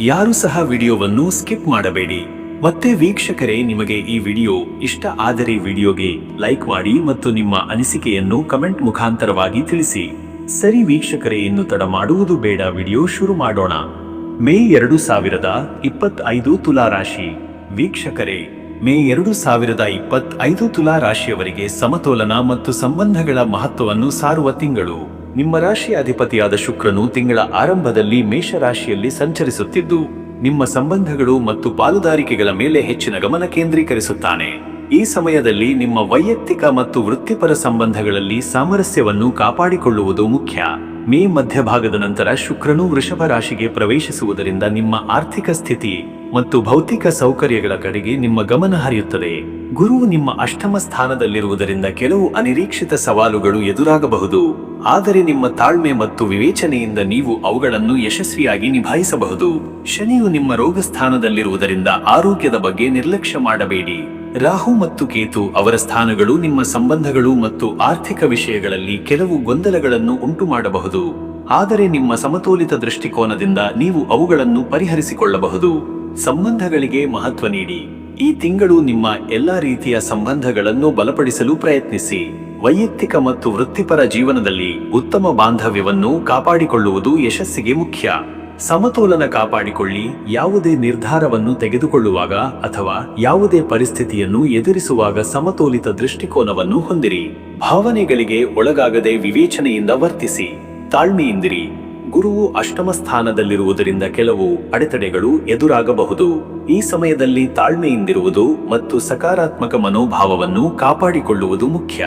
ಯಾರು ಸಹ ವಿಡಿಯೋವನ್ನು ಸ್ಕಿಪ್ ಮಾಡಬೇಡಿ. ಮತ್ತೆ ವೀಕ್ಷಕರೇ, ನಿಮಗೆ ಈ ವಿಡಿಯೋ ಇಷ್ಟ ಆದರೆ ವಿಡಿಯೋಗೆ ಲೈಕ್ ಮಾಡಿ ಮತ್ತು ನಿಮ್ಮ ಅನಿಸಿಕೆಯನ್ನು ಕಮೆಂಟ್ ಮುಖಾಂತರವಾಗಿ ತಿಳಿಸಿ. ಸರಿ ವೀಕ್ಷಕರೇ, ಇನ್ನು ತಡ ಮಾಡುವುದು ಬೇಡ, ವಿಡಿಯೋ ಶುರು ಮಾಡೋಣ. ಮೇ ಎರಡು ಸಾವಿರದ ಇಪ್ಪತ್ತೈದು ತುಲಾ ರಾಶಿ. ವೀಕ್ಷಕರೇ, ಮೇ ಎರಡು ಸಾವಿರದ ಇಪ್ಪತ್ತೈದು ತುಲಾ ರಾಶಿಯವರಿಗೆ ಸಮತೋಲನ ಮತ್ತು ಸಂಬಂಧಗಳ ಮಹತ್ವವನ್ನು ಸಾರುವ ತಿಂಗಳು. ನಿಮ್ಮ ರಾಶಿಯ ಅಧಿಪತಿಯಾದ ಶುಕ್ರನು ತಿಂಗಳ ಆರಂಭದಲ್ಲಿ ಮೇಷರಾಶಿಯಲ್ಲಿ ಸಂಚರಿಸುತ್ತಿದ್ದು, ನಿಮ್ಮ ಸಂಬಂಧಗಳು ಮತ್ತು ಪಾಲುದಾರಿಕೆಗಳ ಮೇಲೆ ಹೆಚ್ಚಿನ ಗಮನ ಕೇಂದ್ರೀಕರಿಸುತ್ತಾನೆ. ಈ ಸಮಯದಲ್ಲಿ ನಿಮ್ಮ ವೈಯಕ್ತಿಕ ಮತ್ತು ವೃತ್ತಿಪರ ಸಂಬಂಧಗಳಲ್ಲಿ ಸಾಮರಸ್ಯವನ್ನು ಕಾಪಾಡಿಕೊಳ್ಳುವುದು ಮುಖ್ಯ. ಮೇ ಮಧ್ಯಭಾಗದ ನಂತರ ಶುಕ್ರನು ವೃಷಭ ರಾಶಿಗೆ ಪ್ರವೇಶಿಸುವುದರಿಂದ ನಿಮ್ಮ ಆರ್ಥಿಕ ಸ್ಥಿತಿ ಮತ್ತು ಭೌತಿಕ ಸೌಕರ್ಯಗಳ ಕಡೆಗೆ ನಿಮ್ಮ ಗಮನ ಹರಿಯುತ್ತದೆ. ಗುರು ನಿಮ್ಮ ಅಷ್ಟಮ ಸ್ಥಾನದಲ್ಲಿರುವುದರಿಂದ ಕೆಲವು ಅನಿರೀಕ್ಷಿತ ಸವಾಲುಗಳು ಎದುರಾಗಬಹುದು. ಆದರೆ ನಿಮ್ಮ ತಾಳ್ಮೆ ಮತ್ತು ವಿವೇಚನೆಯಿಂದ ನೀವು ಅವುಗಳನ್ನು ಯಶಸ್ವಿಯಾಗಿ ನಿಭಾಯಿಸಬಹುದು. ಶನಿಯು ನಿಮ್ಮ ರೋಗ ಸ್ಥಾನದಲ್ಲಿರುವುದರಿಂದ ಆರೋಗ್ಯದ ಬಗ್ಗೆ ನಿರ್ಲಕ್ಷ್ಯ ಮಾಡಬೇಡಿ. ರಾಹು ಮತ್ತು ಕೇತು ಅವರ ಸ್ಥಾನಗಳು ನಿಮ್ಮ ಸಂಬಂಧಗಳು ಮತ್ತು ಆರ್ಥಿಕ ವಿಷಯಗಳಲ್ಲಿ ಕೆಲವು ಗೊಂದಲಗಳನ್ನು ಉಂಟು ಮಾಡಬಹುದು ಆದರೆ ನಿಮ್ಮ ಸಮತೋಲಿತ ದೃಷ್ಟಿಕೋನದಿಂದ ನೀವು ಅವುಗಳನ್ನು ಪರಿಹರಿಸಿಕೊಳ್ಳಬಹುದು. ಸಂಬಂಧಗಳಿಗೆ ಮಹತ್ವ ನೀಡಿ. ಈ ತಿಂಗಳು ನಿಮ್ಮ ಎಲ್ಲಾ ರೀತಿಯ ಸಂಬಂಧಗಳನ್ನು ಬಲಪಡಿಸಲು ಪ್ರಯತ್ನಿಸಿ. ವೈಯಕ್ತಿಕ ಮತ್ತು ವೃತ್ತಿಪರ ಜೀವನದಲ್ಲಿ ಉತ್ತಮ ಬಾಂಧವ್ಯವನ್ನು ಕಾಪಾಡಿಕೊಳ್ಳುವುದು ಯಶಸ್ಸಿಗೆ ಮುಖ್ಯ. ಸಮತೋಲನ ಕಾಪಾಡಿಕೊಳ್ಳಿ, ಯಾವುದೇ ನಿರ್ಧಾರವನ್ನು ತೆಗೆದುಕೊಳ್ಳುವಾಗ ಅಥವಾ ಯಾವುದೇ ಪರಿಸ್ಥಿತಿಯನ್ನು ಎದುರಿಸುವಾಗ ಸಮತೋಲಿತ ದೃಷ್ಟಿಕೋನವನ್ನು ಹೊಂದಿರಿ. ಭಾವನೆಗಳಿಗೆ ಒಳಗಾಗದೆ ವಿವೇಚನೆಯಿಂದ ವರ್ತಿಸಿ. ತಾಳ್ಮೆಯಿಂದಿರಿ. ಗುರುವು ಅಷ್ಟಮ ಸ್ಥಾನದಲ್ಲಿರುವುದರಿಂದ ಕೆಲವು ಅಡೆತಡೆಗಳು ಎದುರಾಗಬಹುದು. ಈ ಸಮಯದಲ್ಲಿ ತಾಳ್ಮೆಯಿಂದಿರುವುದು ಮತ್ತು ಸಕಾರಾತ್ಮಕ ಮನೋಭಾವವನ್ನು ಕಾಪಾಡಿಕೊಳ್ಳುವುದು ಮುಖ್ಯ.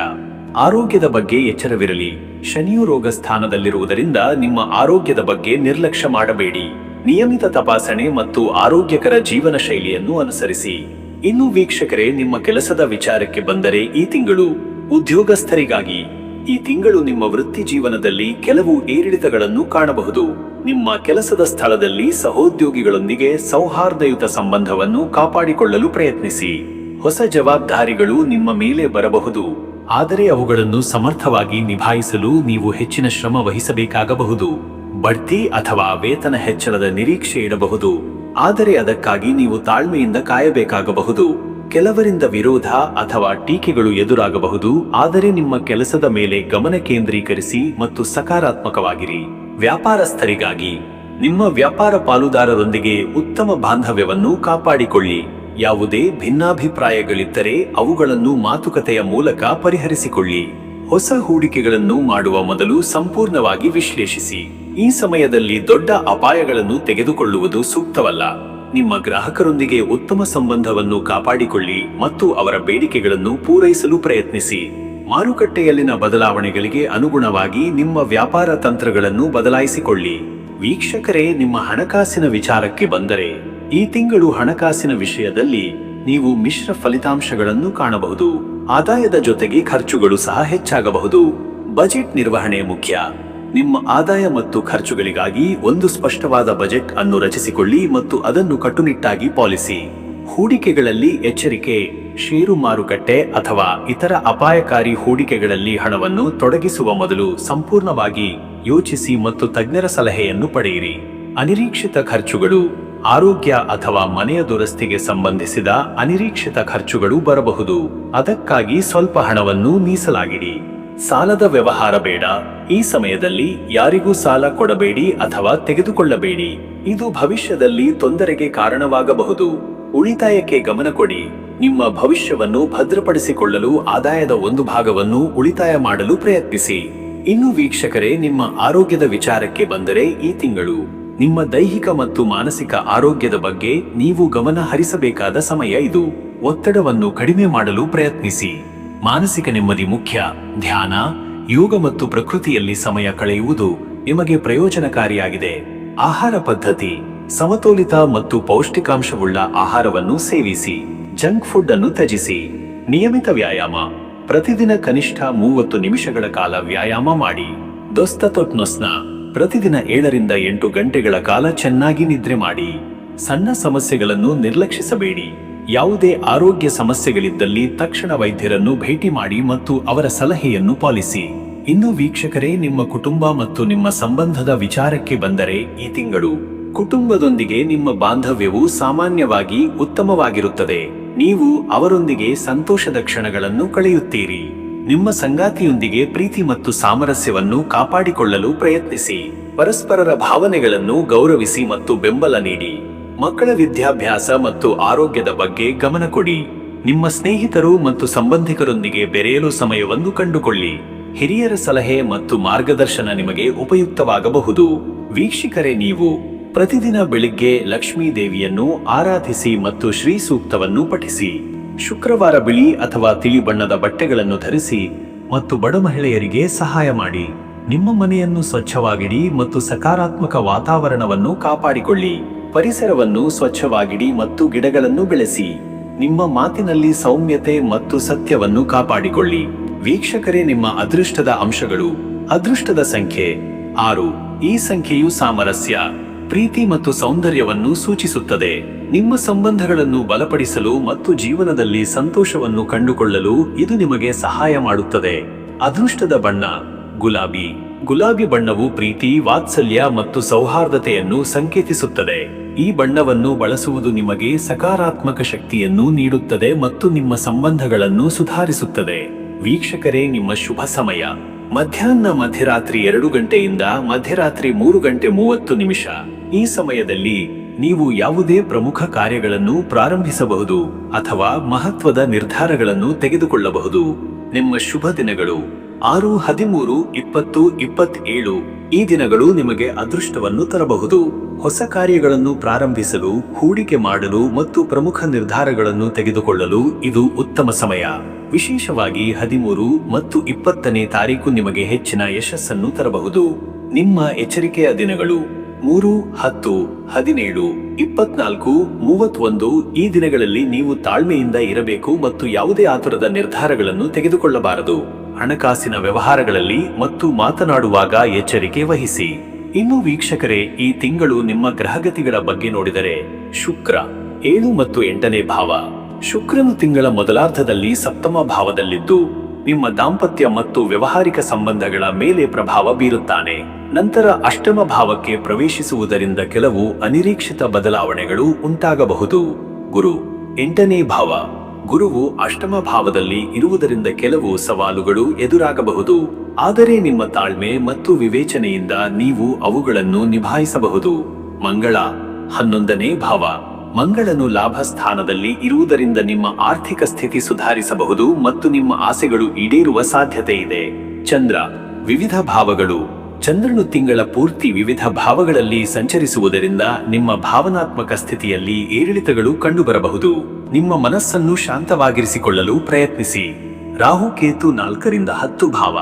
ಆರೋಗ್ಯದ ಬಗ್ಗೆ ಎಚ್ಚರವಿರಲಿ. ಶನಿಯು ರೋಗ ಸ್ಥಾನದಲ್ಲಿರುವುದರಿಂದ ನಿಮ್ಮ ಆರೋಗ್ಯದ ಬಗ್ಗೆ ನಿರ್ಲಕ್ಷ್ಯ ಮಾಡಬೇಡಿ. ನಿಯಮಿತ ತಪಾಸಣೆ ಮತ್ತು ಆರೋಗ್ಯಕರ ಜೀವನ ಶೈಲಿಯನ್ನು ಅನುಸರಿಸಿ. ಇನ್ನು ವೀಕ್ಷಕರೇ, ನಿಮ್ಮ ಕೆಲಸದ ವಿಚಾರಕ್ಕೆ ಬಂದರೆ ಈ ತಿಂಗಳು ಉದ್ಯೋಗಸ್ಥರಿಗಾಗಿ. ಈ ತಿಂಗಳು ನಿಮ್ಮ ವೃತ್ತಿ ಜೀವನದಲ್ಲಿ ಕೆಲವು ಏರಿಳಿತಗಳನ್ನು ಕಾಣಬಹುದು. ನಿಮ್ಮ ಕೆಲಸದ ಸ್ಥಳದಲ್ಲಿ ಸಹೋದ್ಯೋಗಿಗಳೊಂದಿಗೆ ಸೌಹಾರ್ದಯುತ ಸಂಬಂಧವನ್ನು ಕಾಪಾಡಿಕೊಳ್ಳಲು ಪ್ರಯತ್ನಿಸಿ. ಹೊಸ ಜವಾಬ್ದಾರಿಗಳು ನಿಮ್ಮ ಮೇಲೆ ಬರಬಹುದು. ಆದರೆ ಅವುಗಳನ್ನು ಸಮರ್ಥವಾಗಿ ನಿಭಾಯಿಸಲು ನೀವು ಹೆಚ್ಚಿನ ಶ್ರಮ ವಹಿಸಬೇಕಾಗಬಹುದು. ಬಡ್ತಿ ಅಥವಾ ವೇತನ ಹೆಚ್ಚಳದ ನಿರೀಕ್ಷೆ ಇಡಬಹುದು ಆದರೆ ಅದಕ್ಕಾಗಿ ನೀವು ತಾಳ್ಮೆಯಿಂದ ಕಾಯಬೇಕಾಗಬಹುದು. ಕೆಲವರಿಂದ ವಿರೋಧ ಅಥವಾ ಟೀಕೆಗಳು ಎದುರಾಗಬಹುದು. ಆದರೆ ನಿಮ್ಮ ಕೆಲಸದ ಮೇಲೆ ಗಮನ ಕೇಂದ್ರೀಕರಿಸಿ ಮತ್ತು ಸಕಾರಾತ್ಮಕವಾಗಿರಿ. ವ್ಯಾಪಾರಸ್ಥರಿಗಾಗಿ ನಿಮ್ಮ ವ್ಯಾಪಾರ ಪಾಲುದಾರರೊಂದಿಗೆ ಉತ್ತಮ ಬಾಂಧವ್ಯವನ್ನು ಕಾಪಾಡಿಕೊಳ್ಳಿ. ಯಾವುದೇ ಭಿನ್ನಾಭಿಪ್ರಾಯಗಳಿದ್ದರೆ ಅವುಗಳನ್ನು ಮಾತುಕತೆಯ ಮೂಲಕ ಪರಿಹರಿಸಿಕೊಳ್ಳಿ. ಹೊಸ ಹೂಡಿಕೆಗಳನ್ನು ಮಾಡುವ ಮೊದಲು ಸಂಪೂರ್ಣವಾಗಿ ವಿಶ್ಲೇಷಿಸಿ. ಈ ಸಮಯದಲ್ಲಿ ದೊಡ್ಡ ಅಪಾಯಗಳನ್ನು ತೆಗೆದುಕೊಳ್ಳುವುದು ಸೂಕ್ತವಲ್ಲ. ನಿಮ್ಮ ಗ್ರಾಹಕರೊಂದಿಗೆ ಉತ್ತಮ ಸಂಬಂಧವನ್ನು ಕಾಪಾಡಿಕೊಳ್ಳಿ ಮತ್ತು ಅವರ ಬೇಡಿಕೆಗಳನ್ನು ಪೂರೈಸಲು ಪ್ರಯತ್ನಿಸಿ. ಮಾರುಕಟ್ಟೆಯಲ್ಲಿನ ಬದಲಾವಣೆಗಳಿಗೆ ಅನುಗುಣವಾಗಿ ನಿಮ್ಮ ವ್ಯಾಪಾರ ತಂತ್ರಗಳನ್ನು ಬದಲಾಯಿಸಿಕೊಳ್ಳಿ. ವೀಕ್ಷಕರೇ, ನಿಮ್ಮ ಹಣಕಾಸಿನ ವಿಚಾರಕ್ಕೆ ಬಂದರೆ ಈ ತಿಂಗಳು ಹಣಕಾಸಿನ ವಿಷಯದಲ್ಲಿ ನೀವು ಮಿಶ್ರ ಫಲಿತಾಂಶಗಳನ್ನು ಕಾಣಬಹುದು. ಆದಾಯದ ಜೊತೆಗೆ ಖರ್ಚುಗಳು ಸಹ ಹೆಚ್ಚಾಗಬಹುದು. ಬಜೆಟ್ ನಿರ್ವಹಣೆ ಮುಖ್ಯ. ನಿಮ್ಮ ಆದಾಯ ಮತ್ತು ಖರ್ಚುಗಳಿಗಾಗಿ ಒಂದು ಸ್ಪಷ್ಟವಾದ ಬಜೆಟ್ ಅನ್ನು ರಚಿಸಿಕೊಳ್ಳಿ ಮತ್ತು ಅದನ್ನು ಕಟ್ಟುನಿಟ್ಟಾಗಿ ಪಾಲಿಸಿ. ಹೂಡಿಕೆಗಳಲ್ಲಿ ಎಚ್ಚರಿಕೆ, ಷೇರು ಮಾರುಕಟ್ಟೆ ಅಥವಾ ಇತರ ಅಪಾಯಕಾರಿ ಹೂಡಿಕೆಗಳಲ್ಲಿ ಹಣವನ್ನು ತೊಡಗಿಸುವ ಮೊದಲು ಸಂಪೂರ್ಣವಾಗಿ ಯೋಚಿಸಿ ಮತ್ತು ತಜ್ಞರ ಸಲಹೆಯನ್ನು ಪಡೆಯಿರಿ. ಅನಿರೀಕ್ಷಿತ ಖರ್ಚುಗಳು ಆರೋಗ್ಯ ಅಥವಾ ಮನೆಯ ದುರಸ್ತಿಗೆ ಸಂಬಂಧಿಸಿದ ಅನಿರೀಕ್ಷಿತ ಖರ್ಚುಗಳು ಬರಬಹುದು. ಅದಕ್ಕಾಗಿ ಸ್ವಲ್ಪ ಹಣವನ್ನು ಮೀಸಲಾಗಿಡಿ. ಸಾಲದ ವ್ಯವಹಾರ ಬೇಡ. ಈ ಸಮಯದಲ್ಲಿ ಯಾರಿಗೂ ಸಾಲ ಕೊಡಬೇಡಿ ಅಥವಾ ತೆಗೆದುಕೊಳ್ಳಬೇಡಿ. ಇದು ಭವಿಷ್ಯದಲ್ಲಿ ತೊಂದರೆಗೆ ಕಾರಣವಾಗಬಹುದು. ಉಳಿತಾಯಕ್ಕೆ ಗಮನ ಕೊಡಿ. ನಿಮ್ಮ ಭವಿಷ್ಯವನ್ನು ಭದ್ರಪಡಿಸಿಕೊಳ್ಳಲು ಆದಾಯದ ಒಂದು ಭಾಗವನ್ನು ಉಳಿತಾಯ ಮಾಡಲು ಪ್ರಯತ್ನಿಸಿ. ಇನ್ನು ವೀಕ್ಷಕರೇ, ನಿಮ್ಮ ಆರೋಗ್ಯದ ವಿಚಾರಕ್ಕೆ ಬಂದರೆ ಈ ತಿಂಗಳು. ನಿಮ್ಮ ದೈಹಿಕ ಮತ್ತು ಮಾನಸಿಕ ಆರೋಗ್ಯದ ಬಗ್ಗೆ ನೀವು ಗಮನ ಹರಿಸಬೇಕಾದ ಸಮಯ ಇದು. ಒತ್ತಡವನ್ನು ಕಡಿಮೆ ಮಾಡಲು ಪ್ರಯತ್ನಿಸಿ. ಮಾನಸಿಕ ನೆಮ್ಮದಿ ಮುಖ್ಯ. ಧ್ಯಾನ, ಯೋಗ ಮತ್ತು ಪ್ರಕೃತಿಯಲ್ಲಿ ಸಮಯ ಕಳೆಯುವುದು ನಿಮಗೆ ಪ್ರಯೋಜನಕಾರಿಯಾಗಿದೆ. ಆಹಾರ ಪದ್ಧತಿ, ಸಮತೋಲಿತ ಮತ್ತು ಪೌಷ್ಟಿಕಾಂಶವುಳ್ಳ ಆಹಾರವನ್ನು ಸೇವಿಸಿ. ಜಂಕ್ ಫುಡ್ ಅನ್ನು ತ್ಯಜಿಸಿ. ನಿಯಮಿತ ವ್ಯಾಯಾಮ. ಪ್ರತಿದಿನ ಕನಿಷ್ಠ ಮೂವತ್ತು ನಿಮಿಷಗಳ ಕಾಲ ವ್ಯಾಯಾಮ ಮಾಡಿ. ದೊಸ್ತತೊಟ್ನೊಸ್ನ ಪ್ರತಿದಿನ ಏಳರಿಂದ ಎಂಟು ಗಂಟೆಗಳ ಕಾಲ ಚೆನ್ನಾಗಿ ನಿದ್ರೆ ಮಾಡಿ. ಸಣ್ಣ ಸಮಸ್ಯೆಗಳನ್ನು ನಿರ್ಲಕ್ಷಿಸಬೇಡಿ. ಯಾವುದೇ ಆರೋಗ್ಯ ಸಮಸ್ಯೆಗಳಿದ್ದಲ್ಲಿ ತಕ್ಷಣ ವೈದ್ಯರನ್ನು ಭೇಟಿ ಮಾಡಿ ಮತ್ತು ಅವರ ಸಲಹೆಯನ್ನು ಪಾಲಿಸಿ. ಇನ್ನು ವೀಕ್ಷಕರೇ, ನಿಮ್ಮ ಕುಟುಂಬ ಮತ್ತು ನಿಮ್ಮ ಸಂಬಂಧದ ವಿಚಾರಕ್ಕೆ ಬಂದರೆ ಈ ತಿಂಗಳು ಕುಟುಂಬದೊಂದಿಗೆ ನಿಮ್ಮ ಬಾಂಧವ್ಯವು ಸಾಮಾನ್ಯವಾಗಿ ಉತ್ತಮವಾಗಿರುತ್ತದೆ. ನೀವು ಅವರೊಂದಿಗೆ ಸಂತೋಷದ ಕ್ಷಣಗಳನ್ನು ಕಳೆಯುತ್ತೀರಿ. ನಿಮ್ಮ ಸಂಗಾತಿಯೊಂದಿಗೆ ಪ್ರೀತಿ ಮತ್ತು ಸಾಮರಸ್ಯವನ್ನು ಕಾಪಾಡಿಕೊಳ್ಳಲು ಪ್ರಯತ್ನಿಸಿ. ಪರಸ್ಪರರ ಭಾವನೆಗಳನ್ನು ಗೌರವಿಸಿ ಮತ್ತು ಬೆಂಬಲ ನೀಡಿ. ಮಕ್ಕಳ ವಿದ್ಯಾಭ್ಯಾಸ ಮತ್ತು ಆರೋಗ್ಯದ ಬಗ್ಗೆ ಗಮನ ಕೊಡಿ. ನಿಮ್ಮ ಸ್ನೇಹಿತರು ಮತ್ತು ಸಂಬಂಧಿಕರೊಂದಿಗೆ ಬೆರೆಯಲು ಸಮಯವನ್ನು ಕಂಡುಕೊಳ್ಳಿ. ಹಿರಿಯರ ಸಲಹೆ ಮತ್ತು ಮಾರ್ಗದರ್ಶನ ನಿಮಗೆ ಉಪಯುಕ್ತವಾಗಬಹುದು. ವೀಕ್ಷಕರೇ, ನೀವು ಪ್ರತಿದಿನ ಬೆಳಿಗ್ಗೆ ಲಕ್ಷ್ಮೀ ದೇವಿಯನ್ನು ಆರಾಧಿಸಿ ಮತ್ತು ಶ್ರೀ ಸೂಕ್ತವನ್ನು ಪಠಿಸಿ. ಶುಕ್ರವಾರ ಬಿಳಿ ಅಥವಾ ತಿಳಿ ಬಣ್ಣದ ಬಟ್ಟೆಗಳನ್ನು ಧರಿಸಿ ಮತ್ತು ಬಡ ಮಹಿಳೆಯರಿಗೆ ಸಹಾಯ ಮಾಡಿ. ನಿಮ್ಮ ಮನೆಯನ್ನು ಸ್ವಚ್ಛವಾಗಿಡಿ ಮತ್ತು ಸಕಾರಾತ್ಮಕ ವಾತಾವರಣವನ್ನು ಕಾಪಾಡಿಕೊಳ್ಳಿ. ಪರಿಸರವನ್ನು ಸ್ವಚ್ಛವಾಗಿಡಿ ಮತ್ತು ಗಿಡಗಳನ್ನು ಬೆಳೆಸಿ. ನಿಮ್ಮ ಮಾತಿನಲ್ಲಿ ಸೌಮ್ಯತೆ ಮತ್ತು ಸತ್ಯವನ್ನು ಕಾಪಾಡಿಕೊಳ್ಳಿ. ವೀಕ್ಷಕರೇ, ನಿಮ್ಮ ಅದೃಷ್ಟದ ಅಂಶಗಳು. ಅದೃಷ್ಟದ ಸಂಖ್ಯೆ ಆರು. ಈ ಸಂಖ್ಯೆಯು ಸಾಮರಸ್ಯ, ಪ್ರೀತಿ ಮತ್ತು ಸೌಂದರ್ಯವನ್ನು ಸೂಚಿಸುತ್ತದೆ. ನಿಮ್ಮ ಸಂಬಂಧಗಳನ್ನು ಬಲಪಡಿಸಲು ಮತ್ತು ಜೀವನದಲ್ಲಿ ಸಂತೋಷವನ್ನು ಕಂಡುಕೊಳ್ಳಲು ಇದು ನಿಮಗೆ ಸಹಾಯ ಮಾಡುತ್ತದೆ. ಅದೃಷ್ಟದ ಬಣ್ಣ, ಗುಲಾಬಿ. ಗುಲಾಬಿ ಬಣ್ಣವು ಪ್ರೀತಿ, ವಾತ್ಸಲ್ಯ ಮತ್ತು ಸೌಹಾರ್ದತೆಯನ್ನು ಸಂಕೇತಿಸುತ್ತದೆ. ಈ ಬಣ್ಣವನ್ನು ಬಳಸುವುದು ನಿಮಗೆ ಸಕಾರಾತ್ಮಕ ಶಕ್ತಿಯನ್ನು ನೀಡುತ್ತದೆ ಮತ್ತು ನಿಮ್ಮ ಸಂಬಂಧಗಳನ್ನು ಸುಧಾರಿಸುತ್ತದೆ. ವೀಕ್ಷಕರೇ, ನಿಮ್ಮ ಶುಭ ಸಮಯ. ಮಧ್ಯಾಹ್ನ ಮಧ್ಯರಾತ್ರಿ ಎರಡು ಗಂಟೆಯಿಂದ ಮಧ್ಯರಾತ್ರಿ ಮೂರು ಗಂಟೆ ಮೂವತ್ತು ನಿಮಿಷ. ಈ ಸಮಯದಲ್ಲಿ ನೀವು ಯಾವುದೇ ಪ್ರಮುಖ ಕಾರ್ಯಗಳನ್ನು ಪ್ರಾರಂಭಿಸಬಹುದು ಅಥವಾ ಮಹತ್ವದ ನಿರ್ಧಾರಗಳನ್ನು ತೆಗೆದುಕೊಳ್ಳಬಹುದು. ನಿಮ್ಮ ಶುಭ ದಿನಗಳು. ಆರು, ಹದಿಮೂರು, ಇಪ್ಪತ್ತು, ಇಪ್ಪತ್ತೇಳು. ಈ ದಿನಗಳು ನಿಮಗೆ ಅದೃಷ್ಟವನ್ನು ತರಬಹುದು. ಹೊಸ ಕಾರ್ಯಗಳನ್ನು ಪ್ರಾರಂಭಿಸಲು, ಹೂಡಿಕೆ ಮಾಡಲು ಮತ್ತು ಪ್ರಮುಖ ನಿರ್ಧಾರಗಳನ್ನು ತೆಗೆದುಕೊಳ್ಳಲು ಇದು ಉತ್ತಮ ಸಮಯ. ವಿಶೇಷವಾಗಿ ಹದಿಮೂರು ಮತ್ತು ಇಪ್ಪತ್ತನೇ ತಾರೀಕು ನಿಮಗೆ ಹೆಚ್ಚಿನ ಯಶಸ್ಸನ್ನು ತರಬಹುದು. ನಿಮ್ಮ ಎಚ್ಚರಿಕೆಯ ದಿನಗಳು. ಮೂರು, ಹತ್ತು, ಹದಿನೇಳು, ಇಪ್ಪತ್ನಾಲ್ಕು, ಮೂವತ್ತೊಂದು ಈ ದಿನಗಳಲ್ಲಿ ನೀವು ತಾಳ್ಮೆಯಿಂದ ಇರಬೇಕು ಮತ್ತು ಯಾವುದೇ ಆತುರದ ನಿರ್ಧಾರಗಳನ್ನು ತೆಗೆದುಕೊಳ್ಳಬಾರದು. ಹಣಕಾಸಿನ ವ್ಯವಹಾರಗಳಲ್ಲಿ ಮತ್ತು ಮಾತನಾಡುವಾಗ ಎಚ್ಚರಿಕೆ ವಹಿಸಿ. ಇನ್ನು ವೀಕ್ಷಕರೇ, ಈ ತಿಂಗಳು ನಿಮ್ಮ ಗ್ರಹಗತಿಗಳ ಬಗ್ಗೆ ನೋಡಿದರೆ ಶುಕ್ರ ಏಳು ಮತ್ತು ಎಂಟನೇ ಭಾವ. ಶುಕ್ರನು ತಿಂಗಳ ಮೊದಲಾರ್ಧದಲ್ಲಿ ಸಪ್ತಮ ಭಾವದಲ್ಲಿದ್ದು, ನಿಮ್ಮ ದಾಂಪತ್ಯ ಮತ್ತು ವ್ಯವಹಾರಿಕ ಸಂಬಂಧಗಳ ಮೇಲೆ ಪ್ರಭಾವ ಬೀರುತ್ತಾನೆ. ನಂತರ ಅಷ್ಟಮ ಭಾವಕ್ಕೆ ಪ್ರವೇಶಿಸುವುದರಿಂದ ಕೆಲವು ಅನಿರೀಕ್ಷಿತ ಬದಲಾವಣೆಗಳು ಉಂಟಾಗಬಹುದು. ಗುರು, ಎಂಟನೇ ಭಾವ. ಗುರುವು ಅಷ್ಟಮ ಭಾವದಲ್ಲಿ ಇರುವುದರಿಂದ ಕೆಲವು ಸವಾಲುಗಳು ಎದುರಾಗಬಹುದು. ಆದರೆ ನಿಮ್ಮ ತಾಳ್ಮೆ ಮತ್ತು ವಿವೇಚನೆಯಿಂದ ನೀವು ಅವುಗಳನ್ನು ನಿಭಾಯಿಸಬಹುದು. ಮಂಗಳ, ಹನ್ನೊಂದನೇ ಭಾವ. ಮಂಗಳನು ಲಾಭ ಸ್ಥಾನದಲ್ಲಿ ಇರುವುದರಿಂದ ನಿಮ್ಮ ಆರ್ಥಿಕ ಸ್ಥಿತಿ ಸುಧಾರಿಸಬಹುದು ಮತ್ತು ನಿಮ್ಮ ಆಸೆಗಳು ಈಡೇರುವ ಸಾಧ್ಯತೆ ಇದೆ. ಚಂದ್ರ, ವಿವಿಧ ಭಾವಗಳು. ಚಂದ್ರನು ತಿಂಗಳ ಪೂರ್ತಿ ವಿವಿಧ ಭಾವಗಳಲ್ಲಿ ಸಂಚರಿಸುವುದರಿಂದ ನಿಮ್ಮ ಭಾವನಾತ್ಮಕ ಸ್ಥಿತಿಯಲ್ಲಿ ಏರಿಳಿತಗಳು ಕಂಡುಬರಬಹುದು. ನಿಮ್ಮ ಮನಸ್ಸನ್ನು ಶಾಂತವಾಗಿರಿಸಿಕೊಳ್ಳಲು ಪ್ರಯತ್ನಿಸಿ. ರಾಹು ಕೇತು ನಾಲ್ಕರಿಂದ ಹತ್ತು ಭಾವ.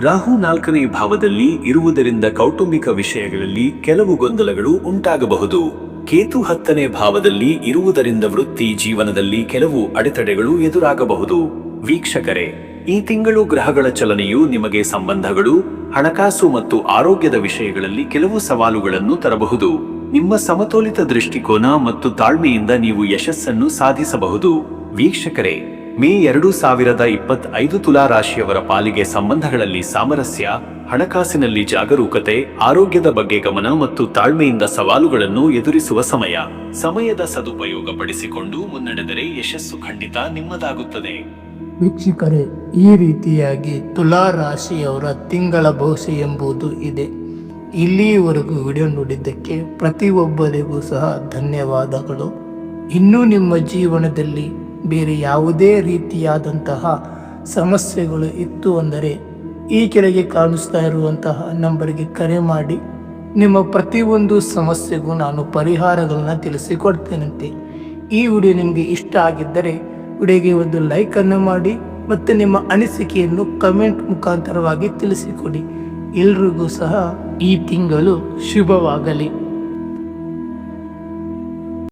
ರಾಹು ನಾಲ್ಕನೇ ಭಾವದಲ್ಲಿ ಇರುವುದರಿಂದ ಕೌಟುಂಬಿಕ ವಿಷಯಗಳಲ್ಲಿ ಕೆಲವು ಗೊಂದಲಗಳು ಉಂಟಾಗಬಹುದು. ಕೇತು ಹತ್ತನೇ ಭಾವದಲ್ಲಿ ಇರುವುದರಿಂದ ವೃತ್ತಿ ಜೀವನದಲ್ಲಿ ಕೆಲವು ಅಡೆತಡೆಗಳು ಎದುರಾಗಬಹುದು. ವೀಕ್ಷಕರೇ ಈ ತಿಂಗಳು ಗ್ರಹಗಳ ಚಲನೆಯು ನಿಮಗೆ ಸಂಬಂಧಗಳು, ಹಣಕಾಸು ಮತ್ತು ಆರೋಗ್ಯದ ವಿಷಯಗಳಲ್ಲಿ ಕೆಲವು ಸವಾಲುಗಳನ್ನು ತರಬಹುದು. ನಿಮ್ಮ ಸಮತೋಲಿತ ದೃಷ್ಟಿಕೋನ ಮತ್ತು ತಾಳ್ಮೆಯಿಂದ ನೀವು ಯಶಸ್ಸನ್ನು ಸಾಧಿಸಬಹುದು. ವೀಕ್ಷಕರೇ, ಮೇ ಎರಡು ಸಾವಿರದ ಇಪ್ಪತ್ತೈದು ತುಲಾ ರಾಶಿಯವರ ಪಾಲಿಗೆ ಸಂಬಂಧಗಳಲ್ಲಿ ಸಾಮರಸ್ಯ, ಹಣಕಾಸಿನಲ್ಲಿ ಜಾಗರೂಕತೆ, ಆರೋಗ್ಯದ ಬಗ್ಗೆ ಗಮನ ಮತ್ತು ತಾಳ್ಮೆಯಿಂದ ಸವಾಲುಗಳನ್ನು ಎದುರಿಸುವ ಸಮಯ. ಸಮಯದ ಸದುಪಯೋಗ ಪಡಿಸಿಕೊಂಡು ಮುನ್ನಡೆದರೆ ಯಶಸ್ಸು ಖಂಡಿತ ನಿಮ್ಮದಾಗುತ್ತದೆ. ವೀಕ್ಷಕರೇ, ಈ ರೀತಿಯಾಗಿ ತುಲಾ ರಾಶಿಯವರ ತಿಂಗಳ ಭವಿಷ್ಯ ಎಂಬುದು ಇದೆ. ಇಲ್ಲಿಯವರೆಗೂ ವಿಡಿಯೋ ನೋಡಿದ್ದಕ್ಕೆ ಪ್ರತಿಯೊಬ್ಬರಿಗೂ ಸಹ ಧನ್ಯವಾದಗಳು. ಇನ್ನೂ ನಿಮ್ಮ ಜೀವನದಲ್ಲಿ ಬೇರೆ ಯಾವುದೇ ರೀತಿಯಾದಂತಹ ಸಮಸ್ಯೆಗಳು ಇತ್ತು ಅಂದರೆ ಈ ಕೆಳಗೆ ಕಾಣಿಸ್ತಾ ಇರುವಂತಹ ನಂಬರ್ಗೆ ಕರೆ ಮಾಡಿ. ನಿಮ್ಮ ಪ್ರತಿಯೊಂದು ಸಮಸ್ಯೆಗೂ ನಾನು ಪರಿಹಾರಗಳನ್ನು ತಿಳಿಸಿಕೊಡ್ತೇನಂತೆ. ಈ ವಿಡಿಯೋ ನಿಮಗೆ ಇಷ್ಟ ಆಗಿದ್ದರೆ ವಿಡಿಯೋಗೆ ಒಂದು ಲೈಕನ್ನು ಮಾಡಿ ಮತ್ತು ನಿಮ್ಮ ಅನಿಸಿಕೆಯನ್ನು ಕಮೆಂಟ್ ಮುಖಾಂತರವಾಗಿ ತಿಳಿಸಿಕೊಡಿ. ಎಲ್ರಿಗೂ ಸಹ ಈ ತಿಂಗಳು ಶುಭವಾಗಲಿ.